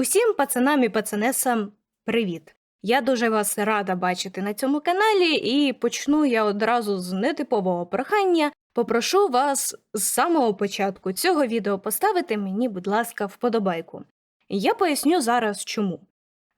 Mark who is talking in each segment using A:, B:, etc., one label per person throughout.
A: Усім пацанам і пацанесам привіт! Я дуже вас рада бачити на цьому каналі, і почну я одразу з нетипового прохання. Попрошу вас з самого початку цього відео поставити мені, будь ласка, вподобайку. Я поясню зараз чому.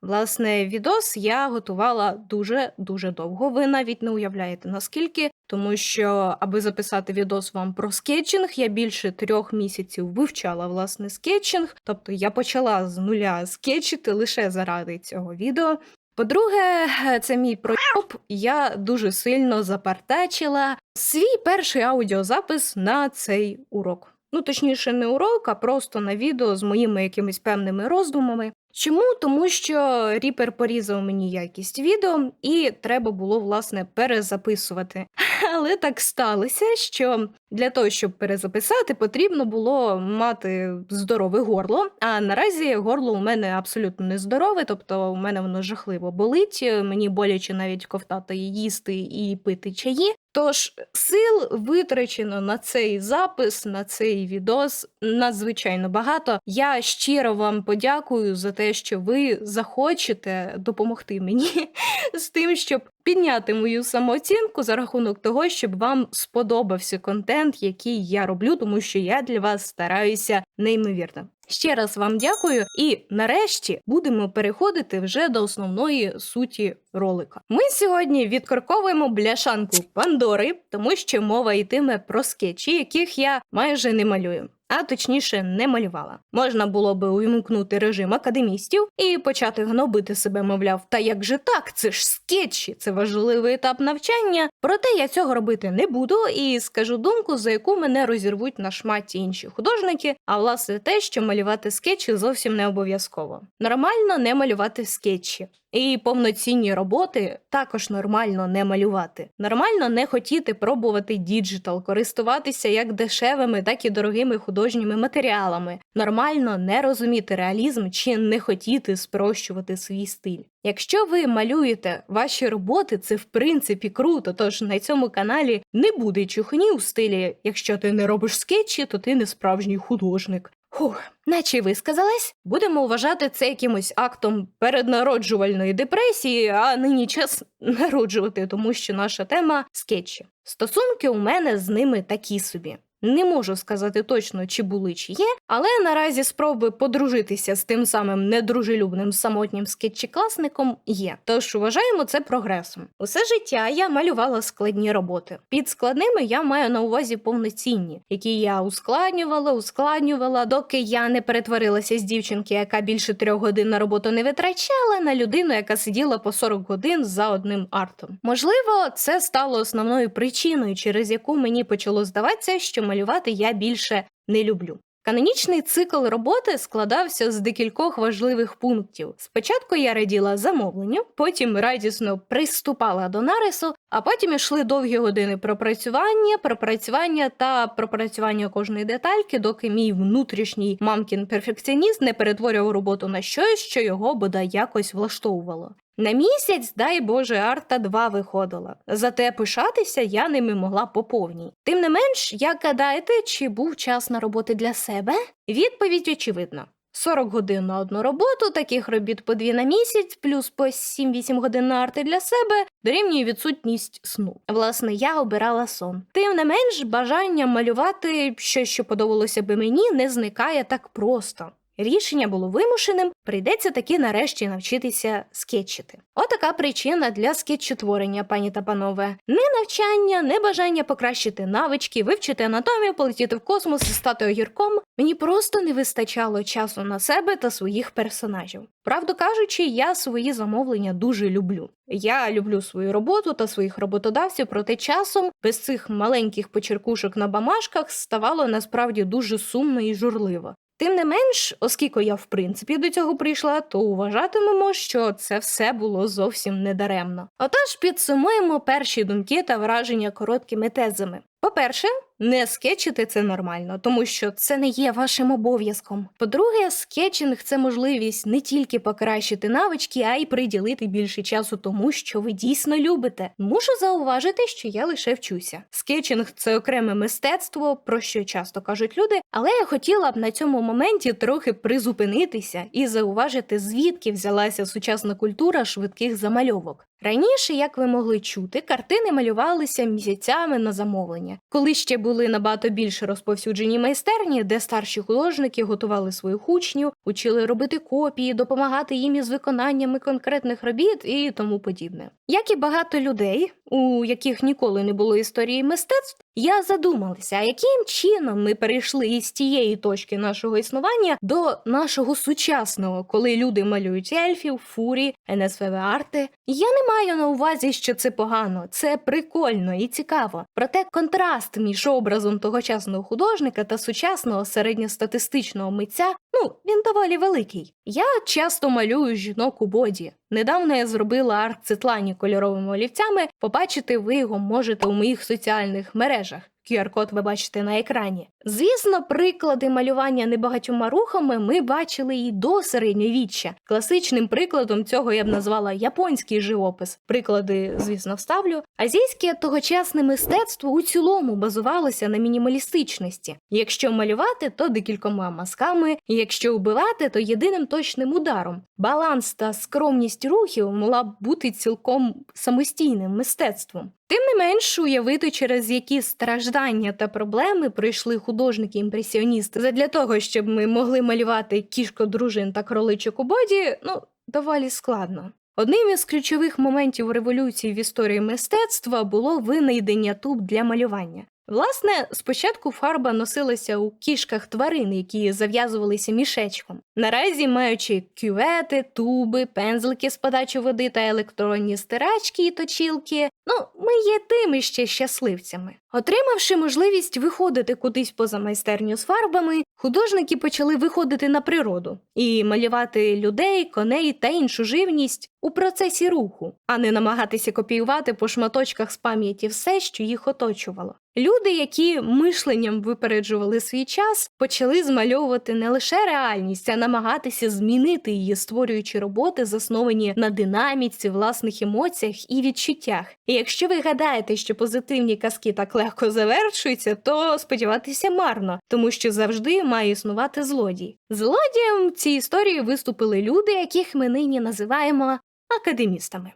A: Власне, відос я готувала дуже-дуже довго. Ви навіть не уявляєте наскільки, тому що, аби записати відос вам про скетчинг, я більше трьох місяців вивчала власне скетчинг, тобто я почала з нуля скетчити лише заради цього відео. По-друге, це мій пройоб. Я дуже сильно запартачила свій перший аудіозапис на цей урок. Ну, точніше, не урок, а просто на відео з моїми якимись певними роздумами. Чому? Тому що Ріпер порізав мені якість відео, і треба було власне перезаписувати. Але так сталося, що для того, щоб перезаписати, потрібно було мати здорове горло. А наразі горло у мене абсолютно не здорове, тобто у мене воно жахливо болить. Мені боляче навіть ковтати їсти і пити чаї. Тож сил витрачено на цей запис, на цей відос надзвичайно багато. Я щиро вам подякую за те, що ви захочете допомогти мені з тим, щоб підняти мою самооцінку за рахунок того, щоб вам сподобався контент, який я роблю, тому що я для вас стараюся неймовірно. Ще раз вам дякую, і нарешті будемо переходити вже до основної суті ролика. Ми сьогодні відкорковуємо бляшанку Пандори, тому що мова йтиме про скетчі, яких я майже не малюю. А точніше не малювала. Можна було би увімкнути режим академістів і почати гнобити себе, мовляв, та як же так? Це ж скетчі, це важливий етап навчання. Проте я цього робити не буду і скажу думку, за яку мене розірвуть на шматі інші художники. А власне те, що малювати скетчі зовсім не обов'язково. Нормально не малювати скетчі. І повноцінні роботи також нормально не малювати. Нормально не хотіти пробувати діджитал, користуватися як дешевими, так і дорогими художніми матеріалами. Нормально не розуміти реалізм чи не хотіти спрощувати свій стиль. Якщо ви малюєте ваші роботи, це в принципі круто. Тож на цьому каналі не буде чухні у стилі якщо ти не робиш скетчі, то ти не справжній художник. Хух, наче висказалась, будемо вважати це якимось актом переднароджувальної депресії, а нині час народжувати, тому що наша тема скетчі. Стосунки у мене з ними такі собі. Не можу сказати точно, чи були, чи є, але наразі спроби подружитися з тим самим недружелюбним самотнім скетчікласником є. Тож вважаємо це прогресом. Усе життя я малювала складні роботи. Під складними я маю на увазі повноцінні, які я ускладнювала, ускладнювала, доки я не перетворилася з дівчинки, яка більше трьох годин на роботу не витрачала, на людину, яка сиділа по 40 годин за одним артом. Можливо, це стало основною причиною, через яку мені почало здаватися, що малювати я більше не люблю. Канонічний цикл роботи складався з декількох важливих пунктів. Спочатку я раділа замовленню, потім радісно приступала до нарису, а потім йшли довгі години пропрацювання, пропрацювання та пропрацювання кожної детальки, доки мій внутрішній мамкін перфекціоніст не перетворював роботу на щось, що його бодай якось влаштовувало. На місяць, дай Боже, арта 2 виходила. Зате пишатися я ними могла по повній. Тим не менш, як гадаєте, чи був час на роботи для себе? Відповідь очевидна. 40 годин на одну роботу, таких робіт по дві на місяць, плюс по 7-8 годин на арти для себе дорівнює відсутність сну. Власне, я обирала сон. Тим не менш, бажання малювати щось, що подобалося би мені, не зникає так просто. Рішення було вимушеним, прийдеться таки нарешті навчитися скетчити. Отака причина для скетчотворення, пані та панове. Не навчання, не бажання покращити навички, вивчити анатомію, полетіти в космос і стати огірком. Мені просто не вистачало часу на себе та своїх персонажів. Правду кажучи, я свої замовлення дуже люблю. Я люблю свою роботу та своїх роботодавців, проте часом без цих маленьких почеркушок на бамашках ставало насправді дуже сумно і журливо. Тим не менш, оскільки я в принципі до цього прийшла, то вважатимемо, що це все було зовсім недаремно. Отож, підсумуємо перші думки та враження короткими тезами. По-перше, не скетчити це нормально, тому що це не є вашим обов'язком. По-друге, скетчинг це можливість не тільки покращити навички, а й приділити більше часу тому, що ви дійсно любите. Мушу зауважити, що я лише вчуся. Скетчинг це окреме мистецтво, про що часто кажуть люди, але я хотіла б на цьому моменті трохи призупинитися і зауважити, звідки взялася сучасна культура швидких замальовок. Раніше, як ви могли чути, картини малювалися місяцями на замовлення, коли ще були набагато більше розповсюджені майстерні, де старші художники готували своїх учнів, учили робити копії, допомагати їм із виконаннями конкретних робіт і тому подібне. Як і багато людей, у яких ніколи не було історії мистецтв, я задумалася, яким чином ми перейшли із тієї точки нашого існування до нашого сучасного, коли люди малюють ельфів, фурі, НСВВ арти. Я не маю на увазі, що це погано, це прикольно і цікаво. Проте контраст між образом тогочасного художника та сучасного середньостатистичного митця ну він доволі великий. Я часто малюю жінок у боді. Недавно я зробила арт Цитлані кольоровими олівцями. Побачити ви його можете у моїх соціальних мережах. QR-код ви бачите на екрані. Звісно, приклади малювання небагатьома рухами ми бачили і до середньовіччя. Класичним прикладом цього я б назвала японський живопис. Приклади, звісно, вставлю. Азійське тогочасне мистецтво у цілому базувалося на мінімалістичності. Якщо малювати, то декількома мазками, якщо вбивати, то єдиним точним ударом. Баланс та скромність рухів могла б бути цілком самостійним мистецтвом. Тим не менш, уявити, через які страждання та проблеми пройшли художники-імпресіоністи задля того, щоб ми могли малювати кішко дружин та кроличок у боді, ну, доволі складно. Одним із ключових моментів революції в історії мистецтва було винайдення туб для малювання. Власне, спочатку фарба носилася у кішках тварин, які зав'язувалися мішечком. Наразі, маючи кювети, туби, пензлики з подачі води та електронні стирачки і точілки, ну, ми є тими ще щасливцями. Отримавши можливість виходити кудись поза майстерню з фарбами, художники почали виходити на природу і малювати людей, коней та іншу живність у процесі руху, а не намагатися копіювати по шматочках з пам'яті все, що їх оточувало. Люди, які мишленням випереджували свій час, почали змальовувати не лише реальність, а намагатися змінити її, створюючи роботи, засновані на динаміці, власних емоціях і відчуттях. І якщо ви гадаєте, що позитивні казки так легко завершуються, то сподіватися марно, тому що завжди має існувати злодій. Злодієм в цій історії виступили люди, яких ми нині називаємо академістами.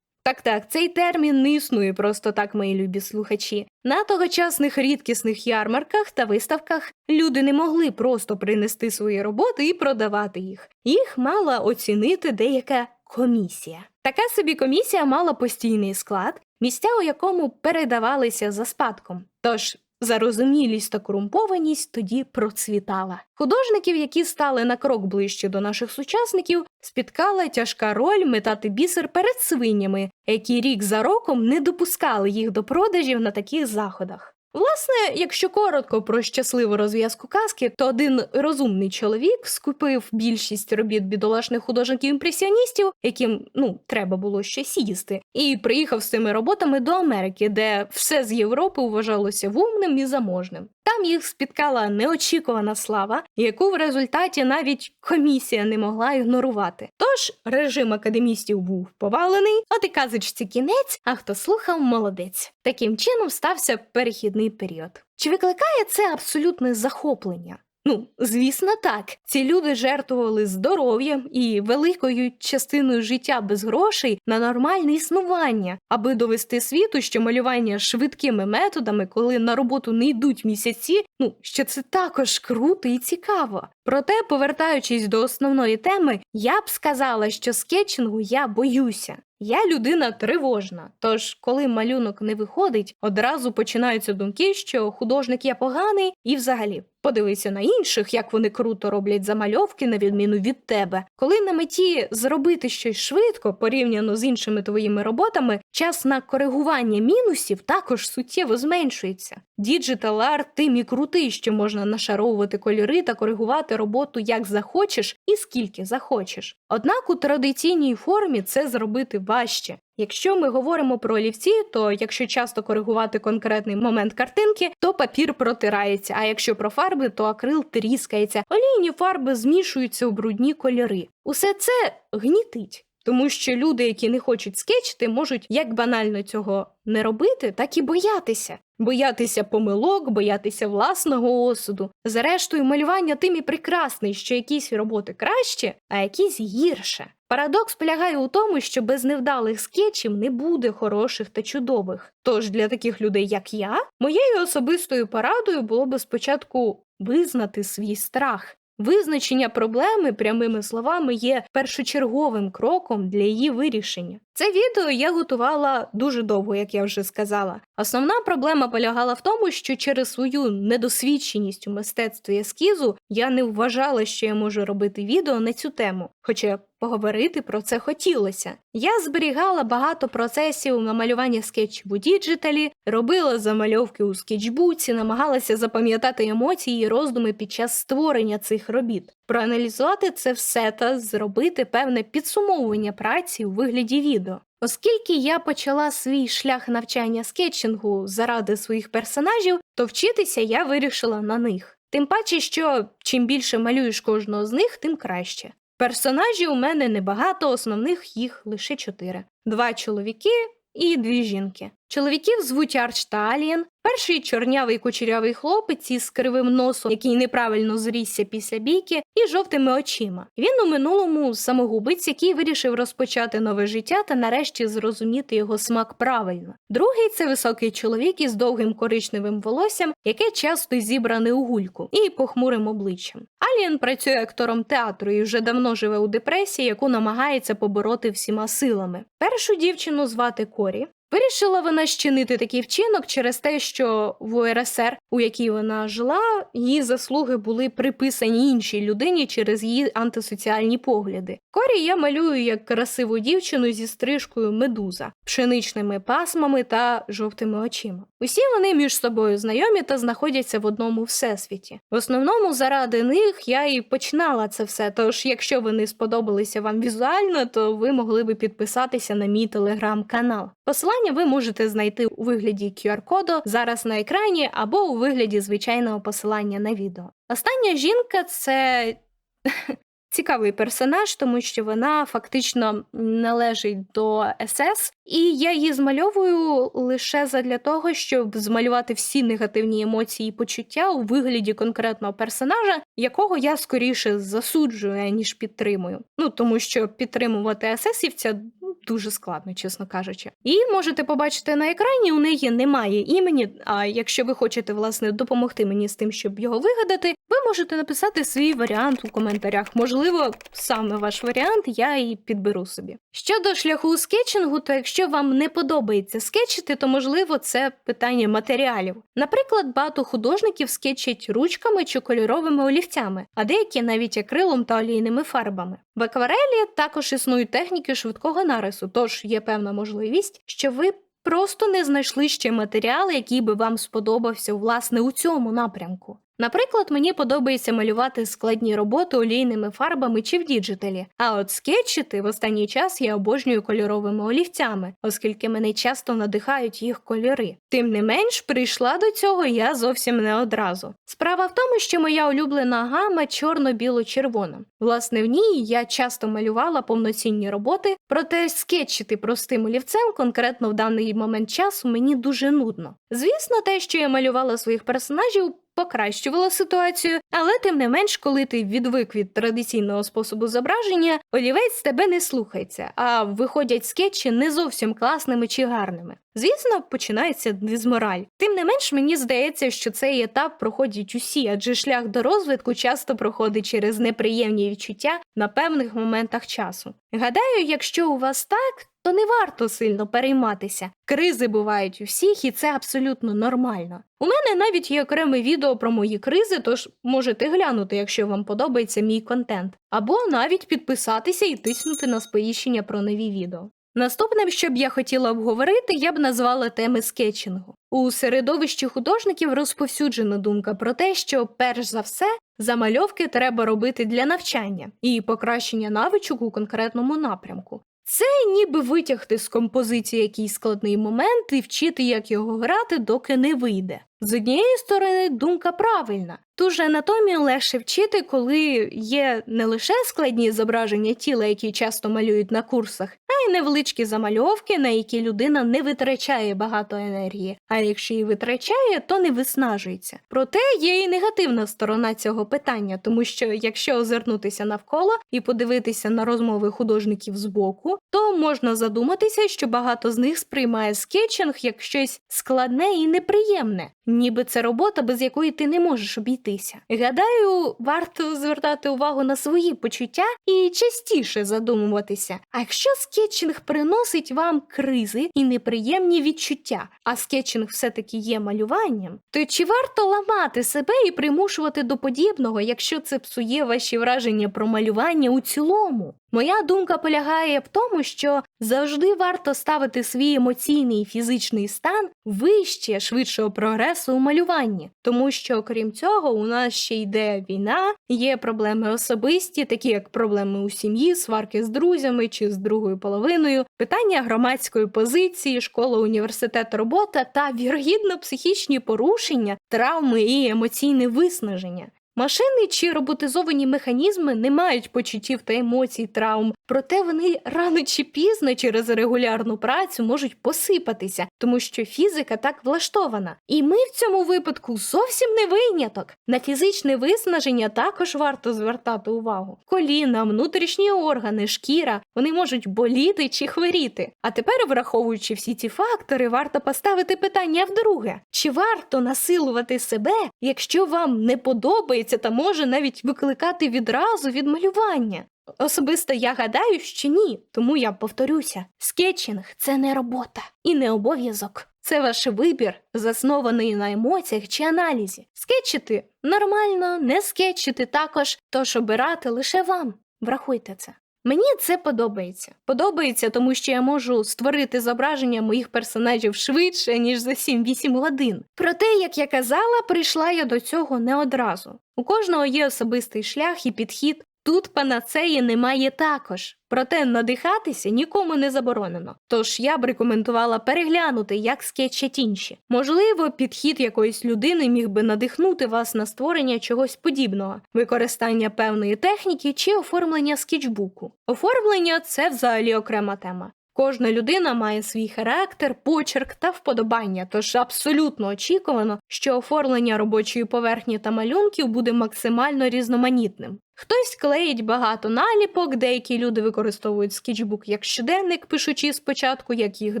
A: Так, так, цей термін не існує просто так, мої любі слухачі. На тогочасних рідкісних ярмарках та виставках люди не могли просто принести свої роботи і продавати їх. Їх мала оцінити деяка комісія. Така собі комісія мала постійний склад, місця у якому передавалися за спадком. Тож Зарозумілість та корумпованість тоді процвітала. Художників, які стали на крок ближче до наших сучасників, спіткала тяжка роль метати бісер перед свинями, які рік за роком не допускали їх до продажів на таких заходах. Власне, якщо коротко про щасливу розв'язку казки, то один розумний чоловік скупив більшість робіт бідолашних художників-імпресіоністів, яким ну треба було щось їсти, і приїхав з цими роботами до Америки, де все з Європи вважалося вумним і заможним. Там їх спіткала неочікувана слава, яку в результаті навіть комісія не могла ігнорувати. Тож режим академістів був повалений, от і казочці кінець, а хто слухав, молодець. Таким чином стався перехідний період. Чи викликає це абсолютне захоплення? Ну, звісно, так. Ці люди жертвували здоров'ям і великою частиною життя без грошей на нормальне існування, аби довести світу, що малювання швидкими методами, коли на роботу не йдуть місяці, ну що це також круто і цікаво. Проте, повертаючись до основної теми, я б сказала, що скетчингу я боюся. Я людина тривожна, тож, коли малюнок не виходить, одразу починаються думки, що художник є поганий, і взагалі подивися на інших, як вони круто роблять замальовки, на відміну від тебе. Коли на меті зробити щось швидко, порівняно з іншими твоїми роботами, час на коригування мінусів також суттєво зменшується. Діджитал арт тим і крутий, що можна нашаровувати кольори та коригувати роботу як захочеш і скільки захочеш. Однак у традиційній формі це зробити важче. Якщо ми говоримо про олівці, то якщо часто коригувати конкретний момент картинки, то папір протирається. А якщо про фарби, то акрил тріскається. Олійні фарби змішуються у брудні кольори. Усе це гнітить. Тому що люди, які не хочуть скетчити, можуть як банально цього не робити, так і боятися. Боятися помилок, боятися власного осуду. Зрештою, малювання тим і прекрасне, що якісь роботи краще, а якісь гірше. Парадокс полягає у тому, що без невдалих скетчів не буде хороших та чудових. Тож для таких людей, як я, моєю особистою порадою було би спочатку визнати свій страх. Визначення проблеми прямими словами є першочерговим кроком для її вирішення. Це відео я готувала дуже довго, як я вже сказала. Основна проблема полягала в тому, що через свою недосвідченість у мистецтві ескізу я не вважала, що я можу робити відео на цю тему, хоча поговорити про це хотілося. Я зберігала багато процесів намалювання скетчів у діджиталі, робила замальовки у скетчбуці, намагалася запам'ятати емоції і роздуми під час створення цих робіт, проаналізувати це все та зробити певне підсумовування праці у вигляді відео. Оскільки я почала свій шлях навчання скетчингу заради своїх персонажів, то вчитися я вирішила на них. Тим паче, що чим більше малюєш кожного з них, тим краще. Персонажів у мене небагато, основних їх лише чотири: два чоловіки і дві жінки. Чоловіків звуть Арч та Алієн. Перший чорнявий кучерявий хлопець із кривим носом, який неправильно зрісся після бійки, і жовтими очима. Він у минулому самогубець, який вирішив розпочати нове життя та нарешті зрозуміти його смак правильно. Другий це високий чоловік із довгим коричневим волоссям, яке часто зібране у гульку, і похмурим обличчям. Алієн працює актором театру і вже давно живе у депресії, яку намагається побороти всіма силами. Першу дівчину звати Корі. Вирішила вона щинити такий вчинок через те, що в УРСР, у якій вона жила, її заслуги були приписані іншій людині через її антисоціальні погляди. Корі я малюю як красиву дівчину зі стрижкою медуза, пшеничними пасмами та жовтими очима. Усі вони між собою знайомі та знаходяться в одному всесвіті. В основному заради них я і починала це все. Тож, якщо вони сподобалися вам візуально, то ви могли би підписатися на мій телеграм-канал. Посилання ви можете знайти у вигляді QR-коду зараз на екрані або у вигляді звичайного посилання на відео. Остання жінка це цікавий персонаж, тому що вона фактично належить до СС, і я її змальовую лише задля того, щоб змалювати всі негативні емоції і почуття у вигляді конкретного персонажа, якого я скоріше засуджую, ніж підтримую. Ну тому що підтримувати есесівця ну, дуже складно, чесно кажучи. І можете побачити на екрані, у неї немає імені. А якщо ви хочете власне допомогти мені з тим, щоб його вигадати, ви можете написати свій варіант у коментарях. Можливо, саме ваш варіант я і підберу собі. Щодо шляху скетчингу, то якщо вам не подобається скетчити, то можливо це питання матеріалів. Наприклад, багато художників скетчать ручками чи кольоровими олівцями, а деякі навіть акрилом та олійними фарбами. В акварелі також існують техніки швидкого нарису, тож є певна можливість, що ви просто не знайшли ще матеріал, який би вам сподобався власне у цьому напрямку. Наприклад, мені подобається малювати складні роботи олійними фарбами чи в діджиталі, а от скетчити в останній час я обожнюю кольоровими олівцями, оскільки мене часто надихають їх кольори. Тим не менш, прийшла до цього я зовсім не одразу. Справа в тому, що моя улюблена гама чорно-біло-червона. Власне, в ній я часто малювала повноцінні роботи, проте скетчити простим олівцем конкретно в даний момент часу мені дуже нудно. Звісно, те, що я малювала своїх персонажів покращувала ситуацію, але тим не менш, коли ти відвик від традиційного способу зображення, олівець тебе не слухається, а виходять скетчі не зовсім класними чи гарними. Звісно, починається дизмораль. Тим не менш, мені здається, що цей етап проходять усі, адже шлях до розвитку часто проходить через неприємні відчуття на певних моментах часу. Гадаю, якщо у вас так, то не варто сильно перейматися. Кризи бувають у всіх, і це абсолютно нормально. У мене навіть є окреме відео про мої кризи, тож можете глянути, якщо вам подобається мій контент, або навіть підписатися і тиснути на сповіщення про нові відео. Наступним, що б я хотіла обговорити, я б назвала теми скетчингу. У середовищі художників розповсюджена думка про те, що перш за все замальовки треба робити для навчання і покращення навичок у конкретному напрямку. Це ніби витягти з композиції якийсь складний момент і вчити, як його грати, доки не вийде. З однієї сторони, думка правильна. Ту ж анатомію легше вчити, коли є не лише складні зображення тіла, які часто малюють на курсах, а й невеличкі замальовки, на які людина не витрачає багато енергії. А якщо її витрачає, то не виснажується. Проте є і негативна сторона цього питання, тому що якщо озирнутися навколо і подивитися на розмови художників збоку, то можна задуматися, що багато з них сприймає скетчинг як щось складне і неприємне, ніби це робота, без якої ти не можеш обійтися. Гадаю, варто звертати увагу на свої почуття і частіше задумуватися. А якщо скетчинг приносить вам кризи і неприємні відчуття, а скетчинг все-таки є малюванням, то чи варто ламати себе і примушувати до подібного, якщо це псує ваші враження про малювання у цілому? Моя думка полягає в тому, що завжди варто ставити свій емоційний і фізичний стан вище швидшого прогресу у малюванні, тому що, окрім цього, у нас ще йде війна, є проблеми особисті, такі як проблеми у сім'ї, сварки з друзями чи з другою половиною, питання громадської позиції, школа, університет, робота та вірогідно психічні порушення, травми і емоційне виснаження. Машини чи роботизовані механізми не мають почуттів та емоцій травм, проте вони рано чи пізно через регулярну працю можуть посипатися, тому що фізика так влаштована. І ми в цьому випадку зовсім не виняток. На фізичне виснаження також варто звертати увагу. Коліна, внутрішні органи, шкіра вони можуть боліти чи хворіти. А тепер, враховуючи всі ці фактори, варто поставити питання вдруге: чи варто насилувати себе, якщо вам не подобається та може навіть викликати відразу від малювання? Особисто я гадаю, що ні, тому я повторюся: скетчинг це не робота і не обов'язок. Це ваш вибір, заснований на емоціях чи аналізі. Скетчити нормально, не скетчити також, тож обирати лише вам. Врахуйте це. Мені це подобається. Подобається, тому що я можу створити зображення моїх персонажів швидше, ніж за 7-8 годин. Проте, як я казала, прийшла я до цього не одразу. У кожного є особистий шлях і підхід. Тут панацеї немає також, проте надихатися нікому не заборонено. Тож я б рекомендувала переглянути, як скетчать інші. Можливо, підхід якоїсь людини міг би надихнути вас на створення чогось подібного, використання певної техніки чи оформлення скетчбуку. Оформлення це взагалі окрема тема. Кожна людина має свій характер, почерк та вподобання, тож абсолютно очікувано, що оформлення робочої поверхні та малюнків буде максимально різноманітним. Хтось клеїть багато наліпок, деякі люди використовують скетчбук як щоденник, пишучи спочатку як їх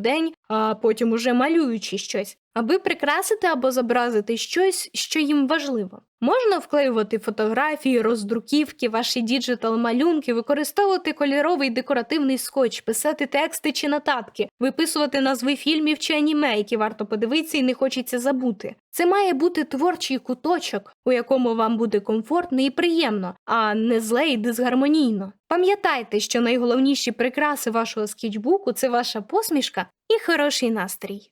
A: день, а потім уже малюючи щось, аби прикрасити або зобразити щось, що їм важливо. Можна вклеювати фотографії, роздруківки, ваші діджитал-малюнки, використовувати кольоровий декоративний скотч, писати тексти чи нотатки, виписувати назви фільмів чи аніме, які варто подивитися і не хочеться забути. Це має бути творчий куточок, у якому вам буде комфортно і приємно, не зле і дисгармонійно. Пам'ятайте, що найголовніші прикраси вашого скетчбуку це ваша посмішка і хороший настрій.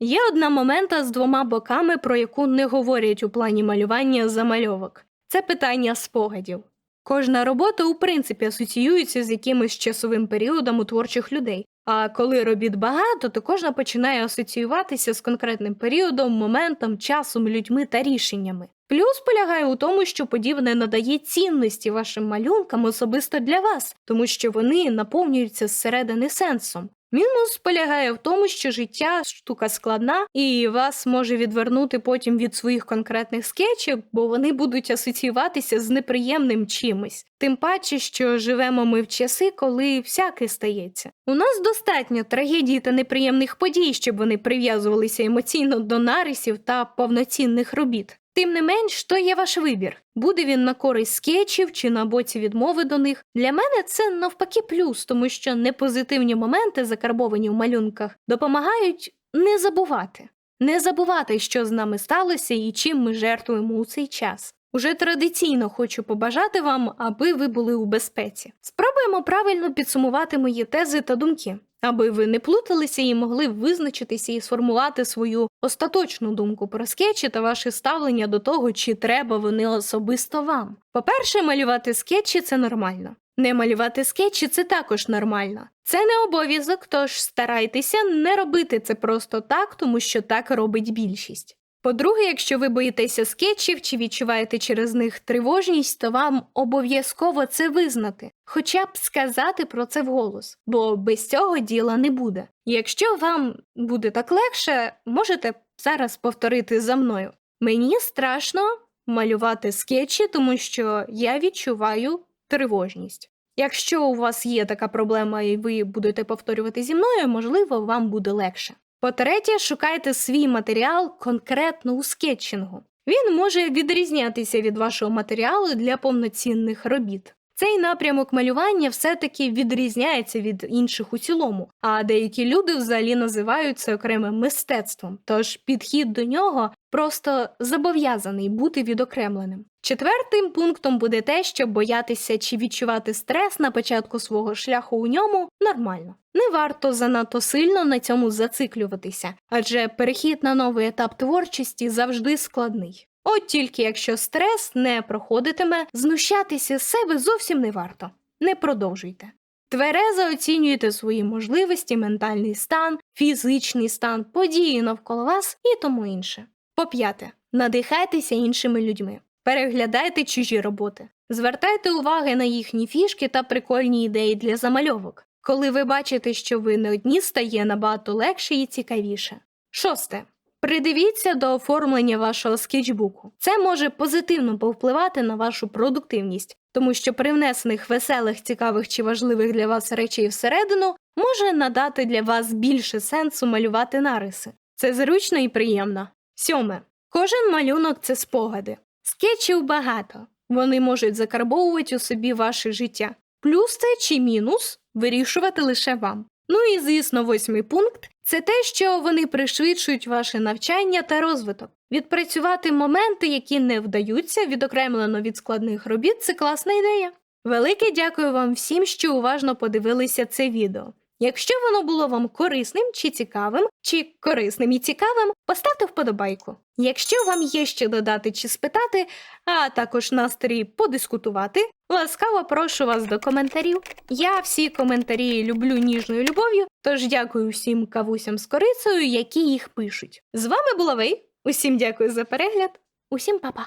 A: Є одна момента з двома боками, про яку не говорять у плані малювання замальовок. Це питання спогадів. Кожна робота, у принципі, асоціюється з якимось часовим періодом у творчих людей. А коли робіт багато, то кожна починає асоціюватися з конкретним періодом, моментом, часом, людьми та рішеннями. Плюс полягає у тому, що подібне надає цінності вашим малюнкам особисто для вас, тому що вони наповнюються зсередини сенсом. Мінус полягає в тому, що життя штука складна, і вас може відвернути потім від своїх конкретних скетчів, бо вони будуть асоціюватися з неприємним чимось. Тим паче, що живемо ми в часи, коли всяке стається. У нас достатньо трагедій та неприємних подій, щоб вони прив'язувалися емоційно до нарисів та повноцінних робіт. Тим не менш, то є ваш вибір. Буде він на користь скетчів чи на боці відмови до них. Для мене це навпаки плюс, тому що непозитивні моменти, закарбовані в малюнках, допомагають не забувати, не забувати, що з нами сталося і чим ми жертвуємо у цей час. Уже традиційно хочу побажати вам, аби ви були у безпеці. Спробуємо правильно підсумувати мої тези та думки, аби ви не плуталися і могли визначитися і сформувати свою остаточну думку про скетчі та ваше ставлення до того, чи треба вони особисто вам. По-перше, малювати скетчі це нормально. Не малювати скетчі це також нормально. Це не обов'язок, тож старайтеся не робити це просто так, тому що так робить більшість. По-друге, якщо ви боїтеся скетчів чи відчуваєте через них тривожність, то вам обов'язково це визнати, хоча б сказати про це вголос, бо без цього діла не буде. Якщо вам буде так легше, можете зараз повторити за мною. Мені страшно малювати скетчі, тому що я відчуваю тривожність. Якщо у вас є така проблема і ви будете повторювати зі мною, можливо, вам буде легше. По-третє, шукайте свій матеріал конкретно у скетчингу. Він може відрізнятися від вашого матеріалу для повноцінних робіт. Цей напрямок малювання все-таки відрізняється від інших у цілому, а деякі люди взагалі називають це окремим мистецтвом, тож підхід до нього просто зобов'язаний бути відокремленим. Четвертим пунктом буде те, що боятися чи відчувати стрес на початку свого шляху у ньому нормально. Не варто занадто сильно на цьому зациклюватися, адже перехід на новий етап творчості завжди складний. От тільки якщо стрес не проходитиме, знущатися з себе зовсім не варто. Не продовжуйте. Тверезо оцінюйте свої можливості, ментальний стан, фізичний стан, події навколо вас і тому інше. По п'яте, надихайтеся іншими людьми. Переглядайте чужі роботи, звертайте уваги на їхні фішки та прикольні ідеї для замальовок. Коли ви бачите, що ви не одні стає набагато легше і цікавіше. Шосте. Придивіться до оформлення вашого скетчбуку. Це може позитивно повпливати на вашу продуктивність, тому що при внесених веселих, цікавих чи важливих для вас речей всередину може надати для вас більше сенсу малювати нариси. Це зручно і приємно. Сьоме. Кожен малюнок це спогади. Скетчів багато. Вони можуть закарбовувати у собі ваше життя. Плюс це чи мінус вирішувати лише вам. Ну і звісно, восьмий пункт це те, що вони пришвидшують ваше навчання та розвиток. Відпрацювати моменти, які не вдаються відокремлено від складних робіт, це класна ідея. Велике дякую вам всім, що уважно подивилися це відео. Якщо воно було вам корисним чи цікавим, чи корисним і цікавим, поставте вподобайку. Якщо вам є що додати чи спитати, а також настрій подискутувати, ласкаво прошу вас до коментарів. Я всі коментарі люблю ніжною любов'ю, тож дякую всім кавусям з корицею, які їх пишуть. З вами була Вей. Усім дякую за перегляд, усім па-па!